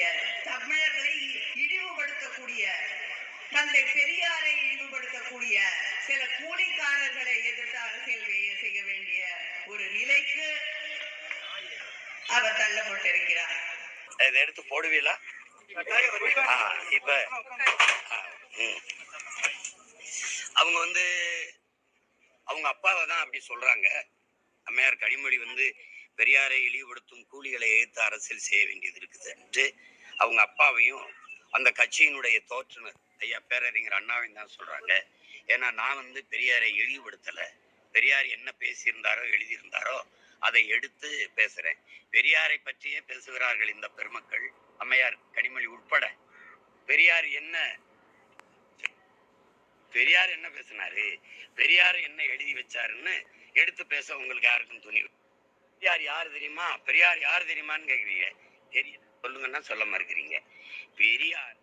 இழிவுபடுத்தக்கூடிய தமிழர்களை இழிவுபடுத்தக்கூடிய தந்தை பெரியாரை இழிவுபடுத்தக்கூடிய சில கூலிக்காரர்களை எதிர்த்து அரசியல் செய்ய வேண்டிய ஒரு நிலைக்கு அவர் தள்ளப்பட்டிருக்கிறார். இதை எடுத்து போடுவீங்களா இப்ப அவங்க வந்து அவங்க அப்பாவை தான் அப்படி சொல்றாங்க. அம்மையார் கனிமொழி வந்து பெரியாரை இழிவுபடுத்தும் கூலிகளை எதிர்த்து அரசியல் செய்ய வேண்டியது இருக்குது என்று அவங்க அப்பாவையும் அந்த கட்சியினுடைய தோற்றுனர் ஐயா பேரறிஞர் அண்ணாவையும் தான் சொல்றாங்க. ஏன்னா நான் வந்து பெரியாரை இழிவுபடுத்தல. பெரியார் என்ன பேசியிருந்தாரோ எழுதியிருந்தாரோ அதை எடுத்து பேசுறேன். பெரியாரை பற்றியே பேசுகிறார்கள் இந்த பெருமக்கள் அம்மையார் கனிமொழி உட்பட. பெரியார் என்ன பெரியார் என்ன பேசினாரு? பெரியார் என்ன எழுதி வச்சாருன்னு எடுத்து பேச உங்களுக்கு யாருக்கும் துணிவு? பெரியார் யார் தெரியுமா? பெரியார் யார் தெரியுமான்னு கேக்குறீங்க? தெரியும். சொல்லுங்கன்னா சொல்ல மறுக்கிறீங்க. பெரியார்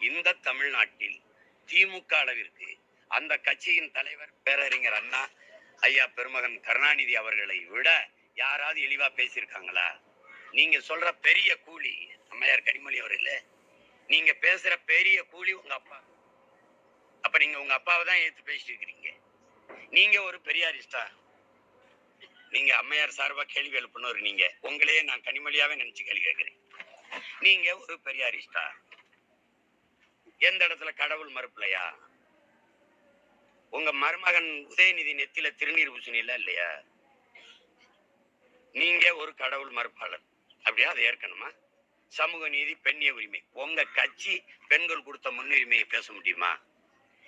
இந்த தமிழ்நாட்டில் திமுக அளவிற்கு அந்த கட்சியின் தலைவர் பேரறிஞர் அண்ணா ஐயா பெருமகன் கருணாநிதி அவர்களை விட யாராவது இழிவா பேசியிருக்காங்களா? நீங்க சொல்ற பெரிய கூலி அம்மையார் கனிமொழி இல்ல நீங்க பேசுற பெரிய கூலி உங்க அப்பா. அப்ப நீங்க உங்க அப்பாவை தான் ஏத்து பேசிட்டு இருக்கிறீங்க. நீங்க ஒரு பெரியாரிஸ்டா? நீங்க அம்மையார் சார்பா கேள்வி எழுப்பினவர் நீங்க. உங்களையே நான் கனிமொழியாவே நினைச்சு கேள்வி கேட்கிறேன். நீங்க ஒரு பெரியாரிஸ்டா? எந்த இடத்துல கடவுள் மறுப்பலையா உங்க மருமகன் உதயநிதி நெத்தில திருநீர் பூசணில இல்லையா? நீங்க ஒரு கடவுள் மறுப்பாளர். அப்படியா? அதை ஏற்கனமா சமூக நீதி பெண்ணிய உரிமை. உங்க கட்சி பெண்கள் கொடுத்த முன்னுரிமையை பேச முடியுமா?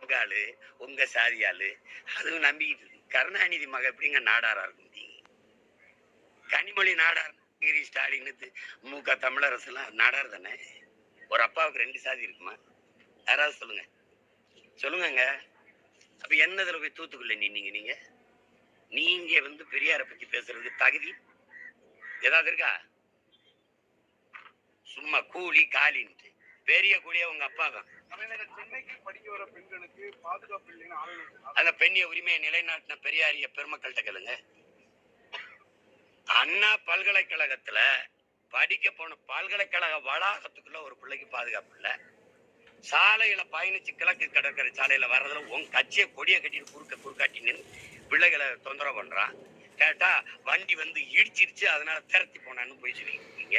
உங்க ஆளு உங்க சாதியாளு அதுவும் நம்பிக்கிட்டு இருக்கு. கருணாநிதி மக எப்படிங்க நாடாரா இருக்கும் நீங்க? கனிமொழி நாடார் கிரி ஸ்டாலின் மு க தமிழரசு எல்லாம் நாடார் தானே? ஒரு அப்பாவுக்கு ரெண்டு சாதி இருக்குமா? யாராவது சொல்லுங்க. சொல்லுங்கங்க. அப்ப என்னதுல போய் தூத்துக்குள்ள நின்னீங்க நீங்க? நீங்க வந்து பெரியாரை பத்தி பேசுறதுக்கு தகுதி? ஏதாவது இருக்கா? சும்மா கூலி காலின்ட்டு. பெரிய கூலியா உங்க அப்பா தான். சென்னைக்கு படிக்க வர பெண்களுக்கு பாதுகாப்பு அந்த பெண்ணிய உரிமையை நிலைநாட்டின பெரியாரிய பெருமக்கள்கிட்ட கேளுங்க. அண்ணா பல்கலைக்கழகத்துல படிக்க போன பல்கலைக்கழக வளாகத்துக்குள்ள ஒரு பிள்ளைக்கு பாதுகாப்பு இல்ல. சாலையில பயணிச்சு கிழக்கு கடற்கரை சாலையில வர்றதுல உன் கட்சியை கொடியை கட்டிட்டு குறுக்க குறுக்காட்டி நின்று பிள்ளைகளை தொந்தரவு பண்றான். கேட்டா வண்டி வந்து இடிச்சிருச்சு அதனால திரத்தி போனான்னு போய் சொல்லிருக்கீங்க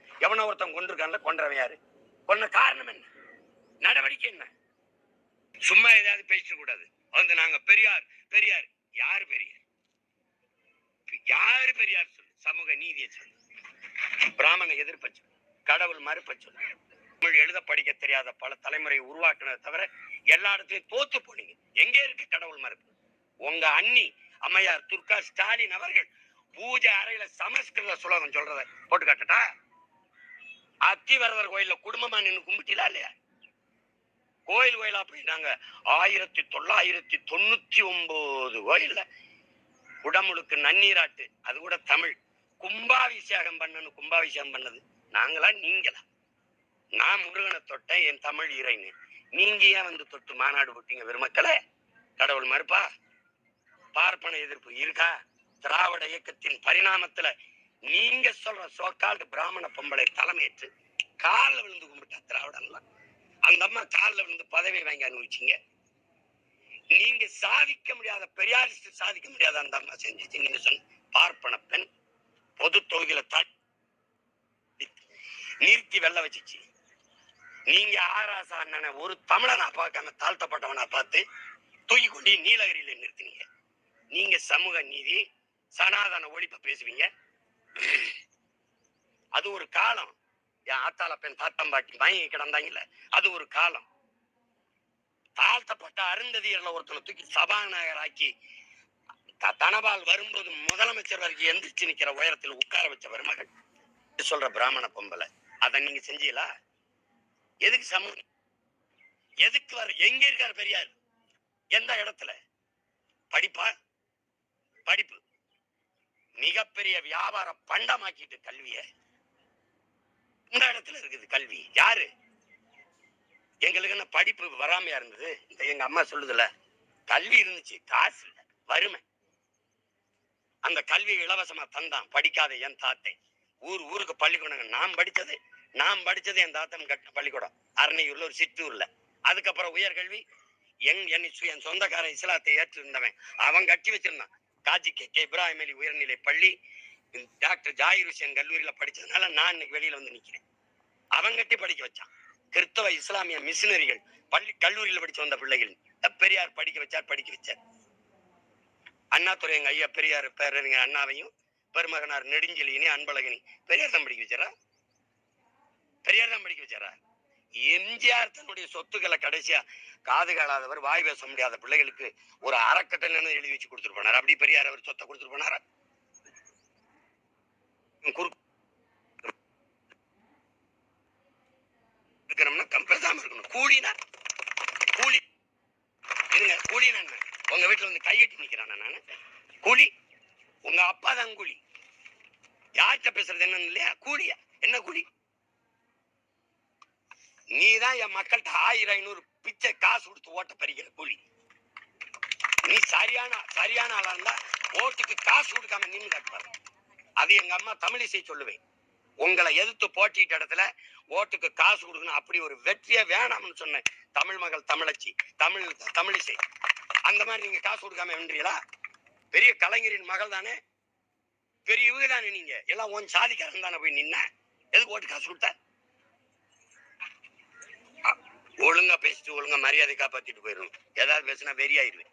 எவனோ ஒருத்தன் கொண்டிருக்கான்ல கொன்றவன் யாரு? கொன்ன காரணம் என்ன? நடவடிக்கை என்ன? சும்மா ஏதாவது பேசிட கூடாது. வந்து நாங்க பெரியார் பெரியார். யாரு பெரியார்? யாரு பெரியார் சொல்லு? சமூக நீதியை சொல்லு. பிராமண எதிர்ப்ப சொல்லு. கடவுள் மறுப்ப சொல்லு. தமிழ் எழுத படிக்க தெரியாத பல தலைமுறையை உருவாக்குனதை தவிர எல்லா இடத்துலயும் தோத்து போனீங்க. எங்க இருக்கு கடவுள் மறுப்பு? உங்க அண்ணி அம்மையார் துர்கா ஸ்டாலின் அவர்கள் பூஜை அறையில சமஸ்கிருத சுலோகம் சொல்றத போட்டு காட்டட்டா? அத்திவரதர் கோயில்ல குடும்பமா நின்னு கும்பிட்டீங்களா இல்லையா? கோயில் கோயிலா போய் ஆயிரத்தி தொள்ளாயிரத்தி தொண்ணூத்தி ஒன்பது கோயில்ல உடம்புக்கு நன்னீராட்டு அது கூட தமிழ். கும்பாபிஷேகம் பண்ணணும் கும்பாபிஷேகம் பண்ணது. நாங்களா நீங்களா? நான் முருகனை தொட்டேன் என் தமிழ் இறைன்னு. நீங்க ஏன் வந்து தொட்டு மாநாடு போட்டீங்க பெருமக்களே? கடவுள் மறுப்பா? பார்ப்பன எதிர்ப்பு இருக்கா? திராவிட இயக்கத்தின் பரிணாமத்துல நீங்க சொல்ற சோக்கால்டு பிராமண பொம்பளை தலைமையேற்று காலில் விழுந்து கும்பிட்டா திராவிடம்லாம் அந்த அம்மா காலில் விழுந்து பதவி வாங்கி அனுபவிச்சீங்க நீங்க சாதிக்க முடியாத பெரியாரிஸ்ட் சாதிக்க முடியாத அந்த அம்மா செஞ்சிச்சு. நீங்க சொன்ன பார்ப்பன பெண் பொது தொகுதியில நிறுத்தி வெள்ள வச்சிச்சு. நீங்க ஆராசா அண்ணனை ஒரு தமிழனா பார்க்காம தாழ்த்தப்பட்டவனா பார்த்து தூக்கி கொண்டு நீலகிரியில நிறுத்தினீங்க. நீங்க சமூக நீதி சனாதன ஒழிப்பை பேசுவீங்க. அது ஒரு காலம். என் ஆத்தால பெண் தாத்தம்பாட்டி வாங்கி கிடந்தாங்கல்ல அது ஒரு காலம். தாழ்த்தப்பட்ட அருந்ததியர்ல ஒருத்தனை தூக்கி சபாநாயகராக்கி ஆக்கி தனபால் வரும்போது முதலமைச்சர் வரைக்கும் எந்திரிச்சு நிக்கிற உயரத்தில் உட்கார வச்ச பெருமகள் சொல்ற பிராமண பொம்பளை. அதை நீங்க செஞ்சீங்களா? எதுக்கு சமூகம் எதுக்கு வர எங்க இருக்காரு பெரியார்? எந்த இடத்துல? படிப்பா? படிப்பு. மிகப்பெரிய வியாபார பண்டமாக்கிட்டு கல்விய இந்த இடத்துல இருக்குது கல்வி. யாரு? எங்களுக்கு என்ன படிப்பு வராமையா இருந்தது? இந்த எங்க அம்மா சொல்லுதுல கல்வி இருந்துச்சு காசு இல்ல வறுமை. அந்த கல்வி இலவசமா தந்தான் படிக்காத என் தாத்தை. ஊர் ஊருக்கு பள்ளிக்கூடம் நான் படிச்சது நான் படிச்சது என் தாத்தன் கட்ட பள்ளிக்கூடம். அரணையூர்ல ஒரு சித்தூர்ல அதுக்கப்புறம் உயர்கல்வி என் என் சு- என் சொந்தக்காரன் இஸ்லாத்தை ஏற்றிருந்தவன். அவன் கட்டி வச்சிருந்தான். காஜி கே கே இப்ராஹிம் அலி உயர்நிலை பள்ளி. டாக்டர் ஜாயிர் ஹுசேன் கல்லூரியில படிச்சதுனால நான் இன்னைக்கு வெளியில வந்து நிக்கிறேன். அவன் கட்டி படிக்க வச்சான். கிறிஸ்தவ இஸ்லாமிய மிஷினரிகள் பள்ளி கல்லூரியில படிச்சு வந்த பிள்ளைகள். பெரியார் படிக்க வச்சார் படிக்க வச்சார். அண்ணாத்துறை எங்க ஐயா பெரியார் பேரறிஞ அண்ணாவையும் பெருமகனார் நெடுஞ்செலியனி அன்பழகினி பெரியார் தான் படிக்க வச்சாரா? பெரியார் தான் படிக்க வச்சாரா? எம்ஜிஆர் தன்னுடைய சொத்துக்களை கடைசியா காது கேளாதவர் வாய் பேச முடியாத பிள்ளைகளுக்கு ஒரு அறக்கட்டளை எழுதி வச்சு கொடுத்துட்டு போனார். அப்படி பெரியார் அவர் சொத்தை கொடுத்துட்டு போனாரா? இருக்கணும்னா பேசாம இருக்கணும். கூலினா? கூலி. இருங்க கூலினா என்ன? உங்க வீட்டுல வந்து கையெட்டி நிக்கிறானா நானு? கூலி? உங்க அப்பா தான் கூலி. யார்கிட்ட பேசுறது என்னன்னு இல்லையா? கூலியா? என்ன கூலி? நீ தான் என் மக்கள்கிட்ட ஆயிரம் ஐநூறு பிச்சை காசு கொடுத்து ஓட்ட பறிக்கிற கூலி நீ சரியான சரியான ஆளா இருந்தா ஓட்டுக்கு காசு கொடுக்காம நின்று கட்டுவாரு அது எங்க அம்மா தமிழிசை சொல்லுவேன். உங்களை எதிர்த்து போட்டிட்ட இடத்துல ஓட்டுக்கு காசு கொடுக்கணும் அப்படி ஒரு வெற்றியே வேணாம்னு சொன்னேன் தமிழ் மகள் தமிழச்சி தமிழ் தமிழிசை அந்த மாதிரி நீங்க காசு கொடுக்காம வென்றீங்களா பெரிய கலைஞரின் மகள் தானே? பெரிய இவங்க தானே நீங்க? எல்லாம் உன் சாதிக்காரன் தானே போய் நின்ன? எதுக்கு ஓட்டு காசு கொடுத்த? ஒழுங்கா பேசிட்டு ஒழுங்கா மரியாதை காப்பாத்திட்டு போயிடணும். ஏதாவது பேசினா வெறியாயிருவேன்